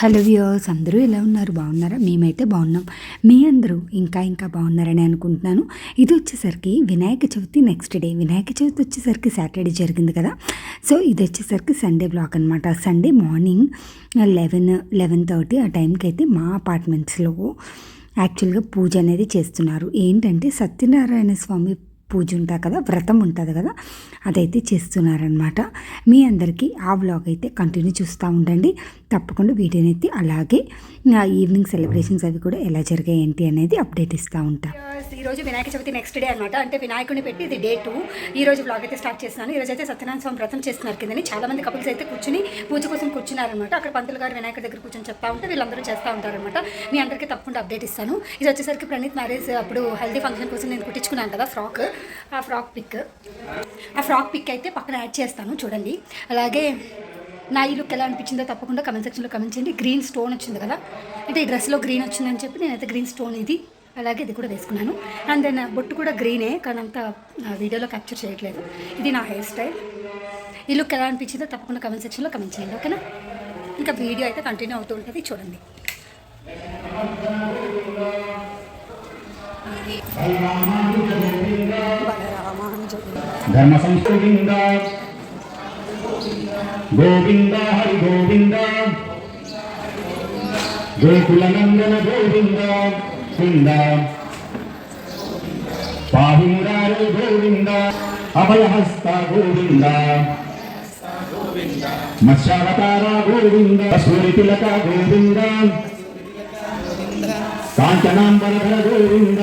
Hello viewers అందరూ ఎలా ఉన్నారు? బాగున్నారా? మేమైతే బాగున్నాం. మీ అందరూ ఇంకా ఇంకా బాగున్నారని అనుకుంటున్నాను. ఇది వచ్చేసరికి వినాయక చవితి నెక్స్ట్ డే వినాయక చవితి వచ్చేసరికి సాటర్డే జరిగింది కదా? సో ఇది వచ్చేసరికి సండే బ్లాక్ అనమాట Sunday morning eleven eleven thirty ఆ టైంకి అయితే మా అపార్ట్మెంట్స్లో యాక్చువల్గా పూజ అనేది చేస్తున్నారు. ఏంటంటే సత్యనారాయణ స్వామి పూజ ఉంటుంది కదా వ్రతం ఉంటుంది కదా అదైతే చేస్తున్నారనమాట మీ అందరికీ ఆ వ్లాగ్ అయితే కంటిన్యూ చూస్తూ ఉండండి. తప్పకుండా వీడియోని అయితే అలాగే ఈవినింగ్ సెలబ్రేషన్స్ అవి కూడా ఎలా జరిగాయి ఏంటి అనేది అప్డేట్ ఇస్తూ ఉంటా. ఈ రోజు వినాయక చవితి నెక్స్ట్ డే అనమాట అంటే వినాయకుడిని పెట్టి ఇది డే టూ ఈ రోజు బ్లాగ్ అయితే స్టార్ట్ చేస్తున్నాను. ఈ రోజు అయితే సత్యనారాయణ స్వామి వ్రతం చేస్తున్నారు కిందని. చాలా మంది కపుల్స్ అయితే కూర్చుని పూజ కోసం కూర్చున్నారనమాట అక్కడ పంతులు గారు వినాయకుడి దగ్గర కూర్చొని చెప్తా ఉంటే వీళ్ళందరూ చేస్తూ ఉంటారనమాట మీ అందరికీ తప్పకుండా అప్డేట్ ఇస్తాను. ఇది వచ్చేసరికి ప్రణీత్ మ్యారేజ్ అప్పుడు హెల్దీ ఫంక్షన్ కోసం నేను కుట్టించుకున్నాను కదా ఫ్రాక్ ఆ ఫ్రాక్ పిక్. ఆ ఫ్రాక్ పిక్ అయితే పక్కన యాడ్ చేస్తాను చూడండి. అలాగే నా ఈ లుక్ ఎలా అనిపించిందో తప్పకుండా కమెంట్ సెక్షన్లో కమెంట్ చేయండి. గ్రీన్ స్టోన్ వచ్చింది కదా? అంటే ఈ డ్రెస్లో గ్రీన్ వచ్చిందని చెప్పి నేనైతే గ్రీన్ స్టోన్ ఇది అలాగే ఇది కూడా వేసుకున్నాను. అండ్ దెన్ బొట్టు కూడా గ్రీనే కానీ అంత వీడియోలో క్యాప్చర్ చేయట్లేదు. ఇది నా హెయిర్ స్టైల్ ఈ లుక్ ఎలా అనిపించిందో తప్పకుండా కమెంట్ సెక్షన్లో కమెంట్ చేయండి ఓకేనా? ఇంకా వీడియో అయితే కంటిన్యూ అవుతూ ఉంటుంది చూడండి. బలరామానుజుడు. ధర్మ సంస్కృతింద గోవింద హరి గోవింద గోకుల నందన గోవింద కుంద పాహి మురారి గోవింద అభయహస్త గోవింద మత్స్యావతార గోవింద సూరి తిలక గోవింద కాంచనాంబరధర గోవింద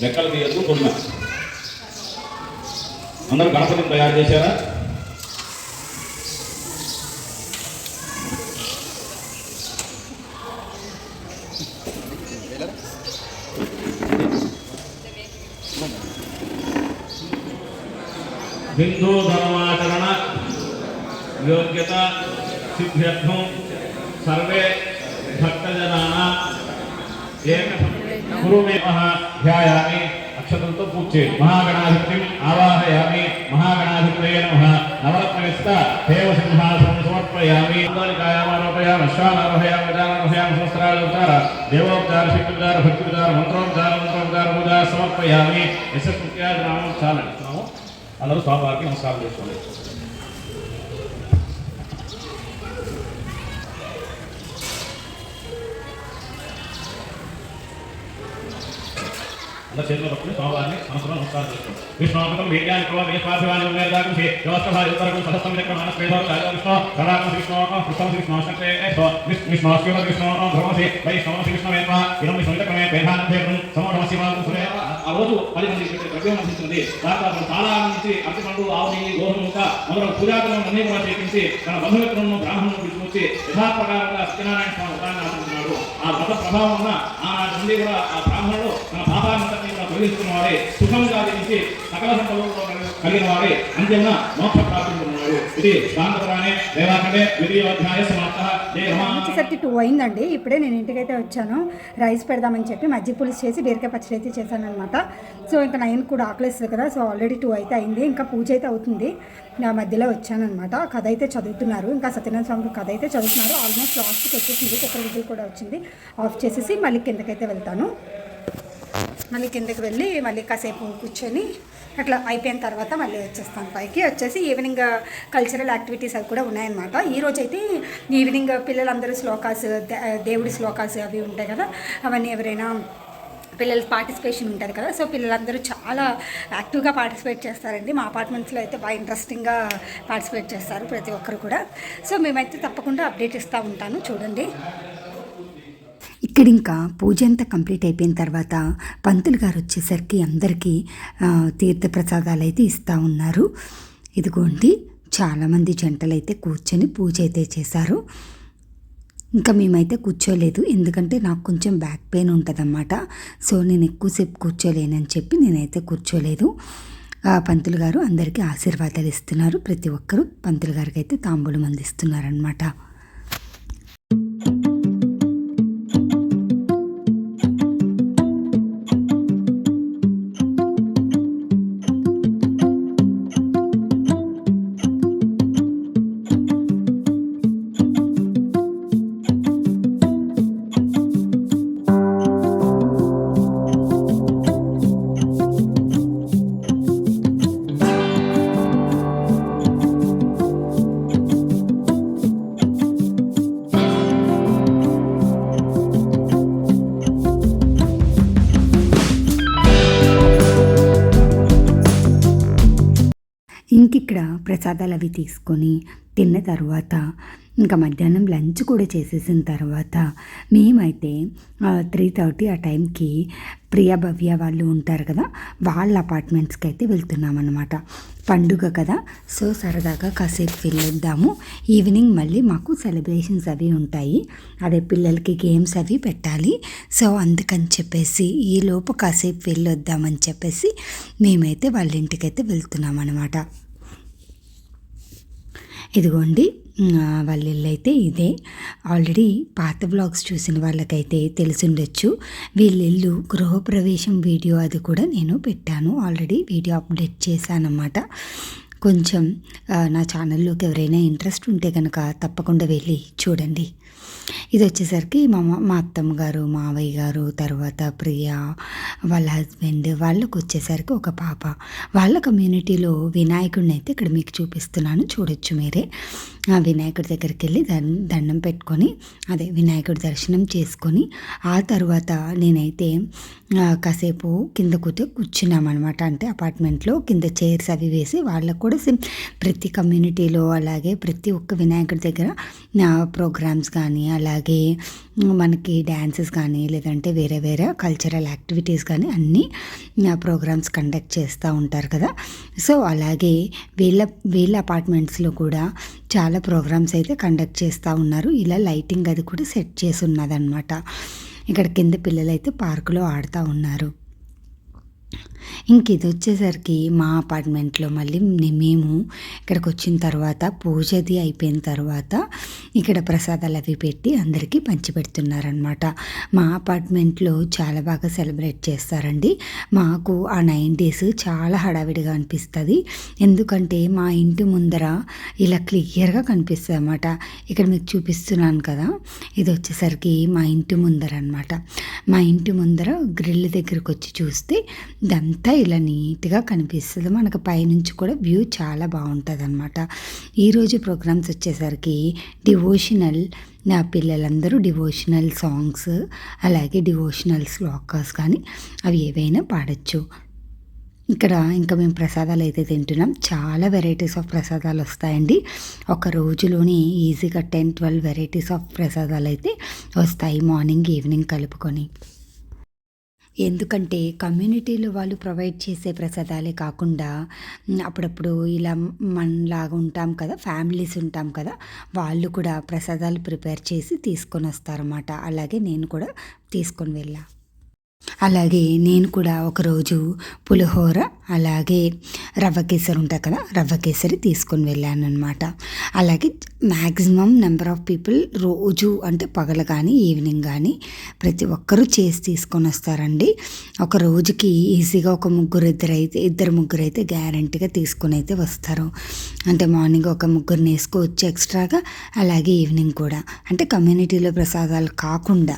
గోవింద గోవింద గోవింద స్టెమ్ వెనక ఉన్న తొడిమ రెక్కలు తీయద్దు తొడిమ అందరూ గణపతిని తయారు చేశారా హిందూ ధర్మాచరణ యోగ్యత సిద్ధ్యర్థం సర్వే భక్తజనానా ఏక గురుమేవ ధ్యాయామి అక్షతంతో పూజ చేయండి. మహాగణాధిపతిం ఆవాహయామి మహాగణాధిపతయ నమః. దేవ సింహాసనం సమర్పయామి. కాయామారోపయామి అశ్వానారోహయామి గజానారోహయామి సహస్రాలోచార దేవోపచార శక్తిపచార భక్తిపచార మంత్రోపచార మంత్రోపచార పూజ సమర్పయామి. యశస్మృత్యాది నామం చాలా అందరూ స్వామివారికి నమస్కారం చేసుకోలేదు చేతిలో పట్టుకుని స్వామివారిని మనసులో నమస్కారం చేసుకోండి విష్ణుపతం వేద్యానికో వేస్వాభివాని వ్యవస్థ ఉత్తరకం విష్ణు కళాకం విష్ణు. పుష్పం విష్ణు శక్తే విష్ణు శివ విష్ణు ధ్రువసి వైష్ణవ విష్ణు వేత్వ ఇరం విష్ణు చక్రమే ఆ రోజు పది మంది ద్రవ్యం చాలా పండు ఆవు గోధుమ మొదలగు అన్ని కూడా చేపించి తన బంధుమిత్రులను బ్రాహ్మణులను తీసుకొచ్చి యథాప్రకారంగా సత్యనారాయణ స్వామి వ్రతాన్ని ఆ వ్రత ప్రభావం వలన ఆనాటి నుండి కూడా ఆ బ్రాహ్మణుడు తన పాపానంతని వాడే సుఖంగా జీవించి సకల సంపదలతో కలిగిన వాడే అంత్యమున మోక్ష ప్రాప్తిస్తున్నాడు ఇది శాంతపురాణే దేవాఖండే ద్వితీయోధ్యాయ సమాప్త. జయ వచ్చేసరికి టూ అయిందండి. ఇప్పుడే నేను ఇంటికైతే వచ్చాను. రైస్ పెడదామని చెప్పి మజ్జి పులుసు చేసి బీరకాయ పచ్చడి అయితే చేశాను అనమాట సో ఇంకా నైన్ కూడా ఆకలిస్తుంది కదా. సో ఆల్రెడీ టూ అయితే అయింది. ఇంకా పూజ అయితే అవుతుంది. నా మధ్యలో వచ్చానమాట కథ అయితే చదువుతున్నారు. ఇంకా సత్యనారాయణ స్వామి కథ అయితే చదువుతున్నారు. ఆల్మోస్ట్ లాస్ట్కి వచ్చేసింది. కుక్కర్ విజులు కూడా వచ్చింది. ఆఫ్ చేసేసి మళ్ళీ కిందకైతే వెళ్తాను. మళ్ళీ కిందకి వెళ్ళి మళ్ళీ కాసేపు కూర్చొని అట్లా అయిపోయిన తర్వాత మళ్ళీ వచ్చేస్తాను పైకి. వచ్చేసి ఈవినింగ్ కల్చరల్ యాక్టివిటీస్ అవి కూడా ఉన్నాయన్నమాట. ఈ రోజు అయితే ఈవినింగ్ పిల్లలందరూ శ్లోకాస్ దే- దేవుడి శ్లోకాస్ అవి ఉంటాయి కదా. అవన్నీ ఎవరైనా పిల్లల పార్టిసిపేషన్ ఉంటుంది కదా. సో పిల్లలందరూ చాలా యాక్టివ్గా పార్టిసిపేట్ చేస్తారండి. మా అపార్ట్మెంట్స్లో అయితే బాగా ఇంట్రెస్టింగ్గా పార్టిసిపేట్ చేస్తారు ప్రతి ఒక్కరు కూడా. సో మేమైతే తప్పకుండా అప్డేట్ ఇస్తూ ఉంటాను. చూడండి. ఇక్కడ ఇంకా పూజ అంతా కంప్లీట్ అయిపోయిన తర్వాత పంతులు గారు వచ్చేసరికి అందరికీ తీర్థప్రసాదాలు తీర్థ ప్రసాదాలు అయితే ఇస్తూ ఉన్నారు. ఇదిగోండి చాలామంది జంటలు అయితే కూర్చొని పూజ అయితే చేశారు. ఇంకా మేమైతే కూర్చోలేదు. ఎందుకంటే నాకు కొంచెం బ్యాక్ పెయిన్ ఉంటుందన్నమాట. సో నేను ఎక్కువసేపు కూర్చోలేనని చెప్పి నేనైతే కూర్చోలేదు. పంతులు గారు అందరికీ ఆశీర్వాదాలు ఇస్తున్నారు. ప్రతి ఒక్కరూ పంతులు గారికి అయితే తాంబూలం అందిస్తున్నారనమాట ప్రసాదాలు అవి తీసుకొని తిన్న తర్వాత ఇంకా మధ్యాహ్నం లంచ్ కూడా చేసేసిన తర్వాత మేమైతే త్రీ థర్టీ ఆ టైంకి ప్రియా భవ్య వాళ్ళు ఉంటారు కదా వాళ్ళ అపార్ట్మెంట్స్కి అయితే వెళ్తున్నాం అనమాట పండుగ కదా సో సరదాగా కాసేపు వెళ్ళొద్దాము. ఈవినింగ్ మళ్ళీ మాకు సెలబ్రేషన్స్ అవి ఉంటాయి. అదే పిల్లలకి గేమ్స్ అవి పెట్టాలి. సో అందుకని చెప్పేసి ఈ లోపు కాసేపు వెళ్ళొద్దామని చెప్పేసి మేమైతే వాళ్ళ ఇంటికైతే వెళ్తున్నాం అనమాట ఇదిగోండి వాళ్ళ ఇల్లు అయితే ఇదే. ఆల్రెడీ పాత బ్లాగ్స్ చూసిన వాళ్ళకైతే తెలిసిండొచ్చు. వీళ్ళ ఇల్లు గృహప్రవేశం వీడియో అది కూడా నేను పెట్టాను. ఆల్రెడీ వీడియో అప్డేట్ చేశానన్నమాట. కొంచెం నా ఛానల్లోకి ఎవరైనా ఇంట్రెస్ట్ ఉంటే కనుక తప్పకుండా వెళ్ళి చూడండి. ఇది వచ్చేసరికి మా మా- మా అత్తమ్మ గారు మావయ్య గారు తర్వాత ప్రియ వాళ్ళ హస్బెండ్ వాళ్ళకు వచ్చేసరికి ఒక పాప. వాళ్ళ కమ్యూనిటీలో వినాయకుడిని అయితే ఇక్కడ మీకు చూపిస్తున్నాను. చూడొచ్చు మీరే. ఆ వినాయకుడి దగ్గరికి వెళ్ళి దన్ దండం పెట్టుకొని అదే వినాయకుడి దర్శనం చేసుకొని ఆ తర్వాత నేనైతే కాసేపు కింద కూర్చో కూర్చున్నామన్నమాట. అంటే అపార్ట్మెంట్లో కింద చైర్స్ అవి వేసి వాళ్ళకు కూడా సేమ్ ప్రతి కమ్యూనిటీలో అలాగే ప్రతి ఒక్క వినాయకుడి దగ్గర ప్రోగ్రామ్స్ కానీ అలాగే మనకి డ్యాన్సెస్ కానీ లేదంటే వేరే వేరే కల్చరల్ యాక్టివిటీస్ కానీ అన్నీ ప్రోగ్రామ్స్ కండక్ట్ చేస్తూ ఉంటారు కదా. సో అలాగే వీళ్ళ వీళ్ళ అపార్ట్మెంట్స్లో కూడా చాలా ప్రోగ్రామ్స్ అయితే కండక్ట్ చేస్తూ ఉన్నారు. ఇలా లైటింగ్ అది కూడా సెట్ చేసి ఉన్నదనమాట ఇక్కడ కింద పిల్లలు అయితే పార్కులో ఆడుతూ ఉన్నారు. ఇంక ఇది వచ్చేసరికి మా అపార్ట్మెంట్లో మళ్ళీ మేము ఇక్కడికి వచ్చిన తర్వాత పూజది అయిపోయిన తర్వాత ఇక్కడ ప్రసాదాలు అవి పెట్టి అందరికీ పంచిపెడుతున్నారనమాట మా అపార్ట్మెంట్లో చాలా బాగా సెలబ్రేట్ చేస్తారండి. మాకు ఆ నైన్ డేస్ చాలా హడావిడిగా అనిపిస్తుంది. ఎందుకంటే మా ఇంటి ముందర ఇలా క్లియర్గా కనిపిస్తుంది అనమాట ఇక్కడ మీకు చూపిస్తున్నాను కదా ఇది వచ్చేసరికి మా ఇంటి ముందర అనమాట మా ఇంటి ముందర గ్రిల్ దగ్గరకు వచ్చి చూస్తే అంతా ఇలా నీట్గా కనిపిస్తుంది. మనకు పైనుంచి కూడా వ్యూ చాలా బాగుంటుంది అనమాట ఈరోజు ప్రోగ్రామ్స్ వచ్చేసరికి డివోషనల్ నా పిల్లలందరూ డివోషనల్ సాంగ్స్ అలాగే డివోషనల్ స్లోకర్స్ కానీ అవి ఏవైనా పాడచ్చు. ఇక్కడ ఇంకా మేము ప్రసాదాలు అయితే తింటున్నాం. చాలా వెరైటీస్ ఆఫ్ ప్రసాదాలు వస్తాయండి. ఒక రోజులోనే ఈజీగా టెన్ ట్వెల్వ్ వెరైటీస్ ఆఫ్ ప్రసాదాలు అయితే వస్తాయి మార్నింగ్ ఈవినింగ్ కలుపుకొని. ఎందుకంటే కమ్యూనిటీలో వాళ్ళు ప్రొవైడ్ చేసే ప్రసాదాలే కాకుండా అప్పుడప్పుడు ఇలా మనలాగా ఉంటాం కదా ఫ్యామిలీస్ ఉంటాం కదా వాళ్ళు కూడా ప్రసాదాలు ప్రిపేర్ చేసి తీసుకొని వస్తారన్నమాట అలాగే నేను కూడా తీసుకొని వెళ్ళా. అలాగే నేను కూడా ఒకరోజు పులిహోర అలాగే రవ్వ కేసరి ఉంటుంది కదా రవ్వ కేసరి తీసుకొని వెళ్ళాను అనమాట అలాగే మ్యాక్సిమం నెంబర్ ఆఫ్ పీపుల్ రోజు అంటే పగలు కానీ ఈవినింగ్ కానీ ప్రతి ఒక్కరూ చేసి తీసుకొని వస్తారండి. ఒక రోజుకి ఈజీగా ఒక ముగ్గురు ఇద్దరు అయితే ఇద్దరు ముగ్గురు అయితే గ్యారంటీగా తీసుకొని అయితే వస్తారు. అంటే మార్నింగ్ ఒక ముగ్గురిని వేసుకోవచ్చు ఎక్స్ట్రాగా అలాగే ఈవినింగ్ కూడా. అంటే కమ్యూనిటీలో ప్రసాదాలు కాకుండా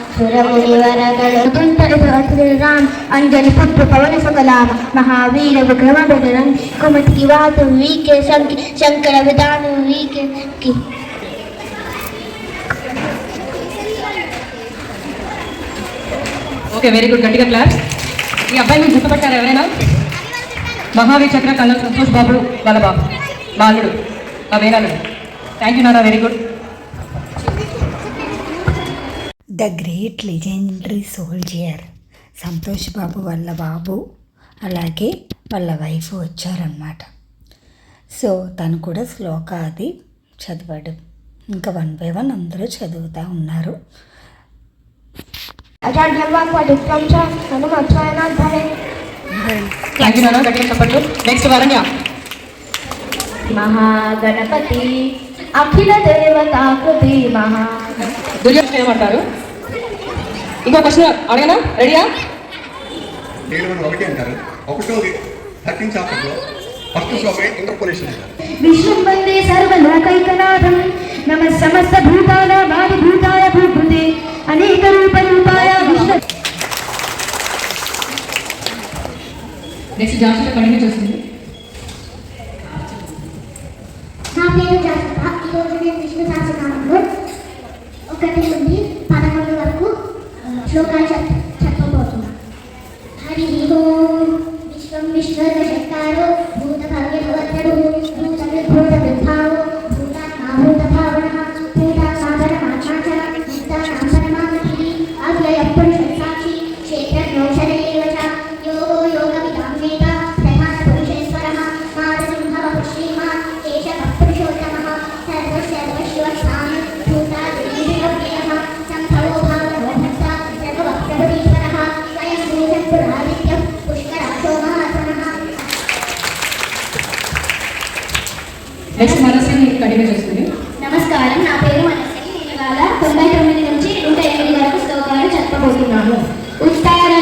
సురముని వరగలు తుంటరి అంజలి పుత్ర పవన సకలామ మహావీర విక్రమ బదరం కుమతికి వాత వీకే శంకి శంకర విధానం వీకే ఓకే వెరీ గుడ్ గట్టిగా క్లాస్ ఈ అబ్బాయి మీరు గుర్తుపట్టారు ఎవరైనా? మహావీర్ చక్ర కళ్ళ సంతోష్ బాబు వాళ్ళ బాబు బాలుడు మా వేరాలు thank you Nara very good the great legendary soldier Santosh Babu వాళ్ళ బాబు అలాగే వాళ్ళ వైఫ్ వచ్చారనమాట సో తను కూడా శ్లోక అది చదివాడు. ఇంకా వన్ బై వన్ అందరూ చదువుతూ ఉన్నారు. మహాగణపతి అఖిల దేవతాకృతి మహా. దుర్యోధన ఏమంటారు? ఇంకో క్వశ్చన్ అడగనా? రెడీయా ఏడు వందల ఒకటి అంటారు? ఒకటోది థర్టీన్ చాప్టర్లో ఫస్ట్ శ్లోకమే ఇంటర్పోలేషన్ అంటారు. విష్ణుం వందే సర్వలోకైకనాథం. నమ సమస్త భూతానామాది భూతాయ భూభృతే. అనేక రూప రూపాయ విష్ణు నెక్స్ట్ జాస్తి కంటిన్యూ చేస్తుంది కంటిన్యూ చేస్తుంది. నమస్కారం నా పేరు మనసి నేను ఇవాళ తొంభై తొమ్మిది నుంచి నూట ఎనిమిది వరకు శ్లోకాలు చెప్పబోతున్నాను ఉత్తారణ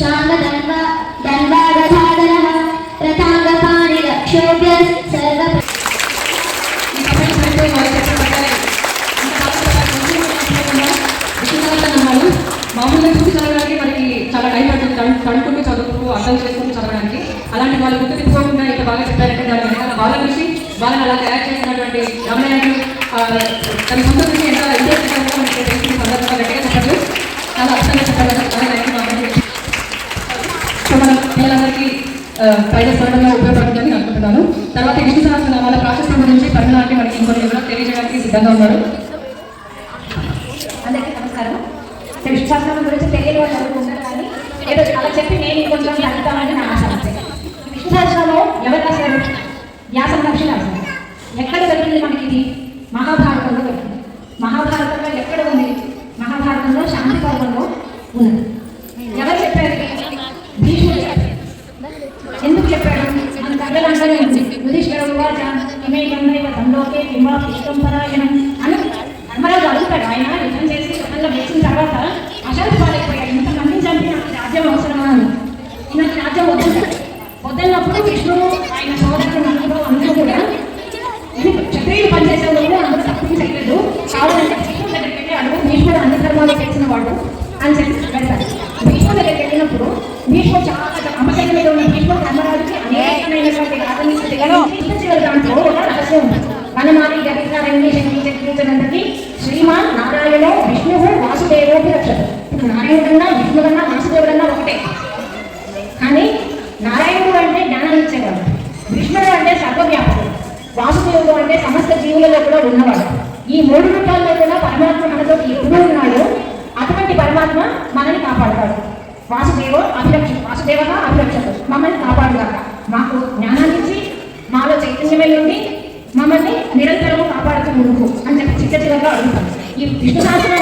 శాంగదన్వ దన్వాగధాధరः రథాంగపాణి రక్షోభ్య సర్వ ఈ కమెంట్స్ అంటే వాళ్ళు చెప్పబడ్డాయి. ఇంకా చాలా విష్ణువర్ధన్ మామూలుగా చూసి చదవడానికి మనకి చాలా టైం పడుతుంది తడు- తడుకుంటూ చదువుకుంటూ అర్థం చేసుకుంటూ చదవడానికి అంటే వాళ్ళు గుర్తు తెచ్చుకోకుండా ఇంత బాగా చెప్పారంటే దాని వెనకాల వాళ్ళ కృషి వాళ్ళని అలా తయారు చేసినటువంటి రమణయ్య తన సొంత కృషి ఎంత ఇంట్రెస్ట్ మనకి తెలిసిన సందర్భంగా గట్టిగా చెప్పారు. చాలా అర్థంగా చెప్పారు పిల్లలందరికీ ప్రైజెస్ పడడంలో ఉపయోగపడుతుందని అనుకుంటున్నాను. తర్వాత విష్ణు సహస్రనామాల ప్రాశస్త్యం గురించి పరిణామాన్ని మనకి ఇంకొన్ని వివరాలు తెలియజేయడానికి సిద్ధంగా ఉన్నారు. అందరికీ నమస్కారం. విష్ణు సహస్రం గురించి తెలియని వాళ్ళు అనుకుంటున్నారు కానీ ఏదో అలా చెప్పి నేను ఇంకొంచెం చదువుతామని నా ఆశ. అంతే ఎవరు రాశారు వ్యాస మహర్షి రాశారు ఎక్కడ దొరికింది మనకి ఇది మహాభారతంలో దొరికింది మహాభారతంలో ఎక్కడ ఉంది? మహాభారతంలో శాంతి పర్వంలో ఉన్నది. ఎవరు చెప్పారు? భీష్ముడు ఎందుకు చెప్పాడు మన కథలందరూ ఉంది. యుధిష్ఠిర ఉవాచ తండోకే కన్నైవ దండోకే పుష్పం పరాయణం అని ధర్మరాజు అడుగుతాడు. ఆయన యుద్ధం చేసి యుద్ధంలో వేసిన తర్వాత అసలు పాలైపోయాడు. ఇంతమందిని చంపి నాకు రాజ్యం అవసరమా అని. నాకు రాజ్యం వద్దు. వద్దన్నప్పుడు విష్ణువు ఆయన సోదరుడు అందరూ కూడా క్షత్రియులు పనిచేసే అందరూ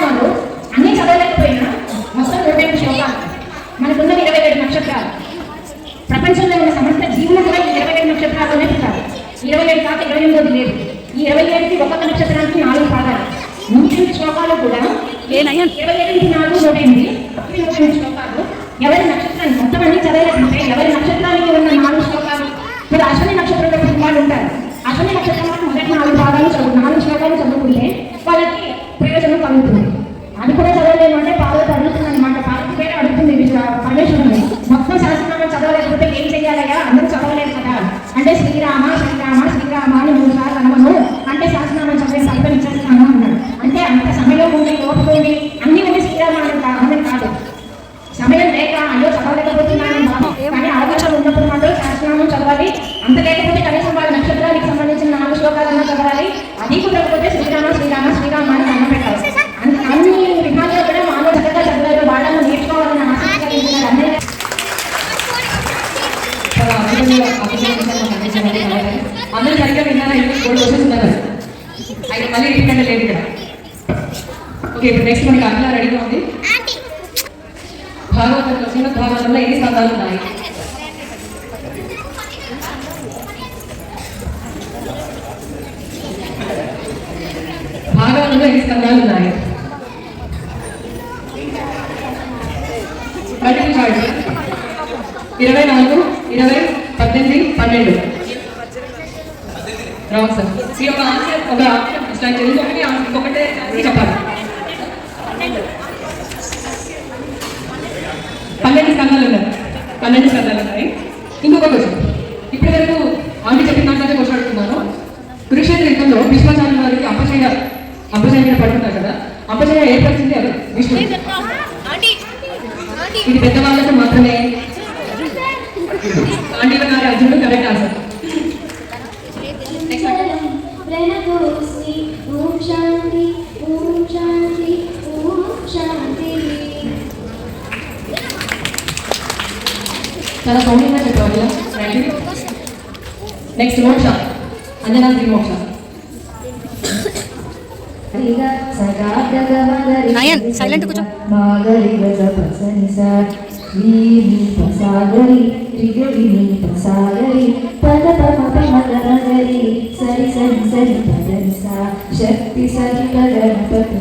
సహస్రనామాలు అన్ని చదవలేకపోయినా మొత్తం నూట ఎనిమిది శ్లోకాలు మనకున్న ఇరవై ఏడు నక్షత్రాలు. ప్రపంచంలో ఉన్న సమస్త జీవులు కూడా ఇరవై ఏడు నక్షత్రాల్లోనే పుట్టారు. ఇరవై ఏడు కాక ఇరవై ఎనిమిది లేదు. ఈ ఇరవై ఏడుకి ఒక్కొక్క నక్షత్రానికి నాలుగు పాదాలు. నూట ఎనిమిది శ్లోకాలు కూడా ఇరవై ఏడుకి నాలుగు నూట ఎనిమిది ఇవి నూట ఎనిమిది శ్లోకాలు. ఎవరి నక్షత్రాన్ని మొత్తం అన్ని చదవలేకుంటే ఎవరి నక్షత్రానికి ఉన్న నాలుగు శ్లోకాలు? ఇప్పుడు అశ్విని నక్షత్రంలో వాళ్ళు ఉంటారు. అశ్విని నక్షత్రం వాళ్ళు మొదటి నాలుగు పాదాలు చదువు నాలుగు శ్లోకాలు చదువుకుంటే వాళ్ళకి ప్రయోజనం కలుగుతుంది. అది కూడా చదవలేము అంటే పార్వతి అడుగుతుంది అనమాట పార్వతి పేరు అడుగుతుంది పరమేశ్వరుని. మొత్తం శాస్త్రంలో చదవలేకపోతే ఏం చెయ్యాలయ్యా అందరూ చదవలేరు కదా? అంటే శ్రీరామ శ్రీరామ శ్రీరామ అని మూడు సార్లు అనమను అంటే శాస్త్రనామం చదివే సంపద అన్నాడు. అంటే అంత సమయం ఉంది ఓపిక ఉంది. అన్ని ఉంది శ్రీరామ అని కా- అని కాదు సమయం లేక అయ్యో చదవలేకపోతున్నాను బాబు కానీ అవకాశం ఉన్నప్పుడు మాత్రం సహస్రనామం చదవాలి అంత లేకపోతే కనీసం వాళ్ళ నక్షత్రానికి సంబంధించిన నాలుగు శ్లోకాలన్నా చదవాలి అది కుదరకపోతే శ్రీరామ శ్రీరామ శ్రీరామ అని దండం పెట్టాలి అన్ని అన్ని విధాలుగా కూడా మానవ చక్కగా చదవాలి వాళ్ళని నేర్చుకోవాలని ఆసక్తి కలిగిన అన్నయ్య చాలా అద్భుతంగా అద్భుతంగా చేశారు మా కమిషన్ వాళ్ళు. అందరూ సరిగ్గా విన్నారా ఇంకా ఫోర్ క్వశ్చన్స్ ఉన్నారు అయితే మళ్ళీ రిపీట్ అంటే లేదు ఇక్కడ ఓకే ఇప్పుడు నెక్స్ట్ మనకి అట్లా రెడీగా ఉంది. భాగవతంలో చిన్న భాగవతంలో ఎన్ని స్థానాలు ఉన్నాయి? భాగవతంలో ఎన్ని స్థానాలు ఉన్నాయి? ఇరవై నాలుగు ఇరవై పద్దెనిమిది పన్నెండు. రావు సార్. ఈ ఒక ఆన్సర్ ఒక స్ట్రైక్ ఇంకొకటి ఒకటి ఇంకొకటే చెప్పాలి. పన్నెండు స్కందాలు ఉన్నాయి. పన్నెండు స్కందాలు ఉన్నాయి. ఇంకొక క్వశ్చన్ ఇప్పటి వరకు ఆమె చెప్పిన దాంట్లోనే క్వశ్చన్ అడుగుతున్నాను. కురుక్షేత్ర యుద్ధంలో భీష్మాచార్య వారికి అపచయ అపచయ మీద పడుతున్నారు కదా. అపచయ ఏర్పరిచింది ఎవరు? విష్ణు. ఇది పెద్దవాళ్ళకు మాత్రమే. అంటే గారి అర్జునుడు కరెక్ట్ ఆన్సర్ చాలా సౌమ్యంగా చెప్పాలి థ్యాంక్ యూ నెక్స్ట్ మోక్ష అంజనా శ్రీ మోక్ష నయన్ సైలెంట్ కూర్చో వీరి పసాగరి రిగరి పసాగరి పద పమ పమ గరి సరి సరి సరి పదని సా శక్తి సరి గణపతి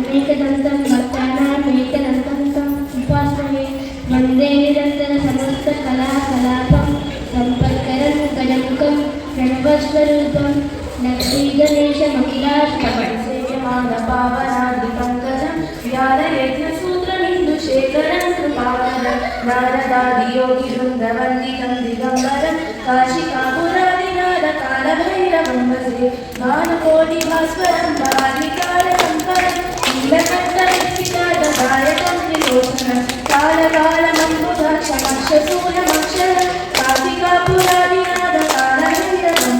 అనేకదంతం భక్తానామేకదంతం ఉపాసనే వందే నిరంతర సమస్త కళా కలాపం సంపత్కరం గజముఖం ప్రణవస్వరూపం లక్ష్మీ గణేశ మహిళాష్టమాన పావనాది పంకజం సూత్రమిందు శేఖరం కృపాకరం నారదాది యోగి బృందవందితం దిగంబరం కాశికాపురాది నాద కాలభైరవం వసే భానుకోటి భాస్వరం బాలికాల సంపరం నీలకంఠ త్రిలోచనం కాలకాలమంబుధక్షమక్షశూలమక్షరం కాశికాపురాది నాద కాలభైరవం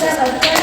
Gracias.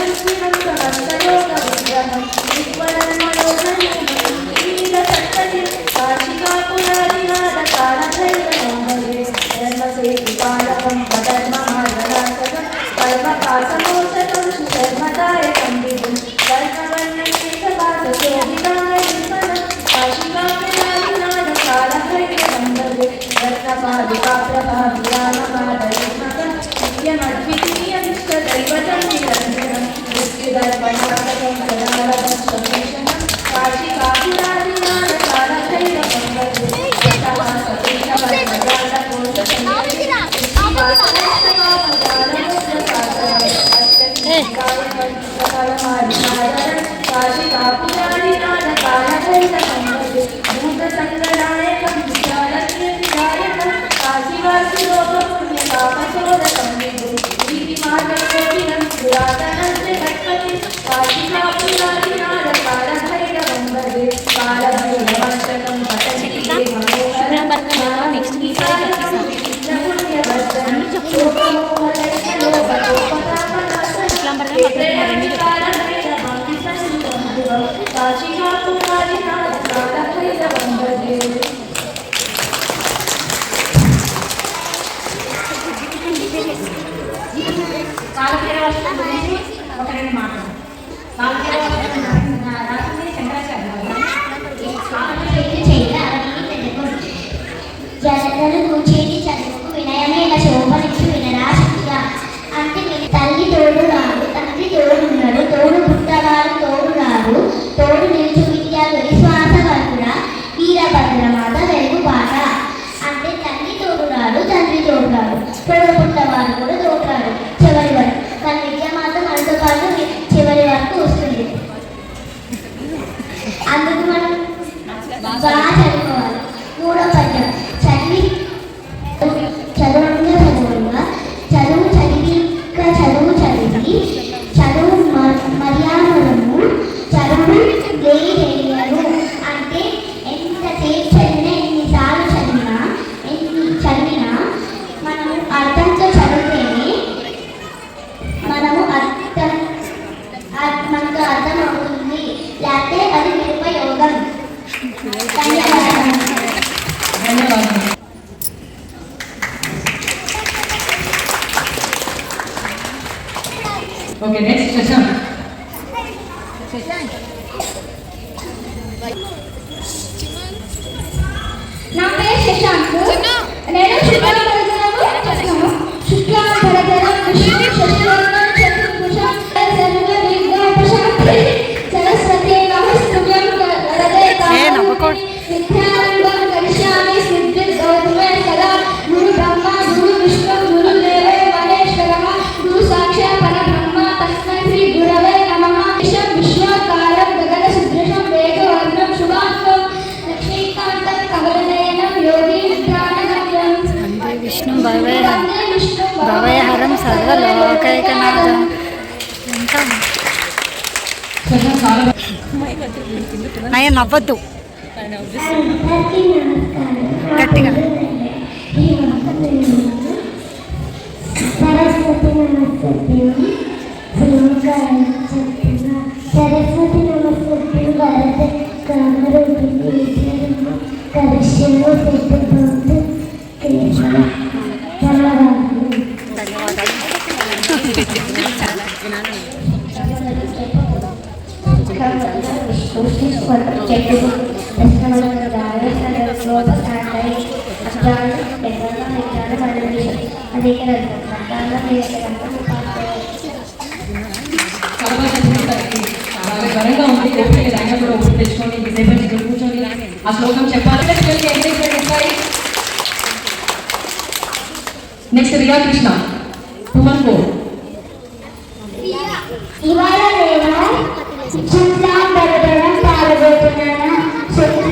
సర్వలోకైకనాథం ఎంత సెషన్ చాలా నయ నవ్వద్దు అందరికీ నమస్కారం గట్టిగా ఈ సరస్వతి నమస్తే శ్రీకారం చెప్తున్న సరస్వతి నమస్తే చాలా ఉంది కూడా తెచ్చుకొని ఇంతసేపు కూర్చొని ఆ శ్లోకం చెప్పాలి పిల్లలకి ఎంకరేజ్మెంట్ ఇస్తాయి next Riya Krishna two one four ఇవాళ నేను పాల్గొంటున్నాను కృష్ణ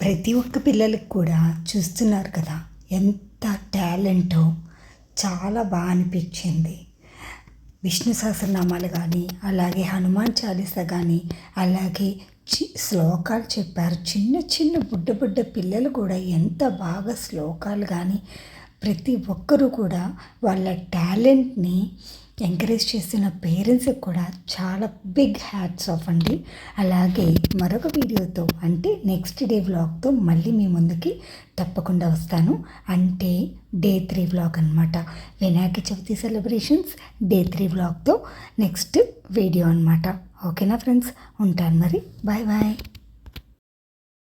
ప్రతి ఒక్క పిల్లలకు కూడా చూస్తున్నారు కదా ఎంత టాలెంటో చాలా బాగా అనిపించింది. విష్ణు సహస్రనామాలు కానీ అలాగే హనుమాన్ చాలీస కానీ అలాగే చి శ్లోకాలు చెప్పారు. చిన్న చిన్న బుడ్డ బుడ్డ పిల్లలు కూడా ఎంత బాగా శ్లోకాలు కానీ ప్రతి ఒక్కరూ కూడా వాళ్ళ టాలెంట్ని ఎంకరేజ్ చేసిన పేరెంట్స్కి కూడా చాలా బిగ్ హ్యాట్స్ ఆఫ్ అండి. అలాగే మరొక వీడియోతో అంటే నెక్స్ట్ డే వ్లాగ్తో మళ్ళీ మీ ముందుకి తప్పకుండా వస్తాను. అంటే డే త్రీ వ్లాగ్ అనమాట Vinayaka Chavithi celebrations day three వ్లాగ్తో next video అనమాట ఓకేనా ఫ్రెండ్స్? ఉంటాను మరి. Bye bye.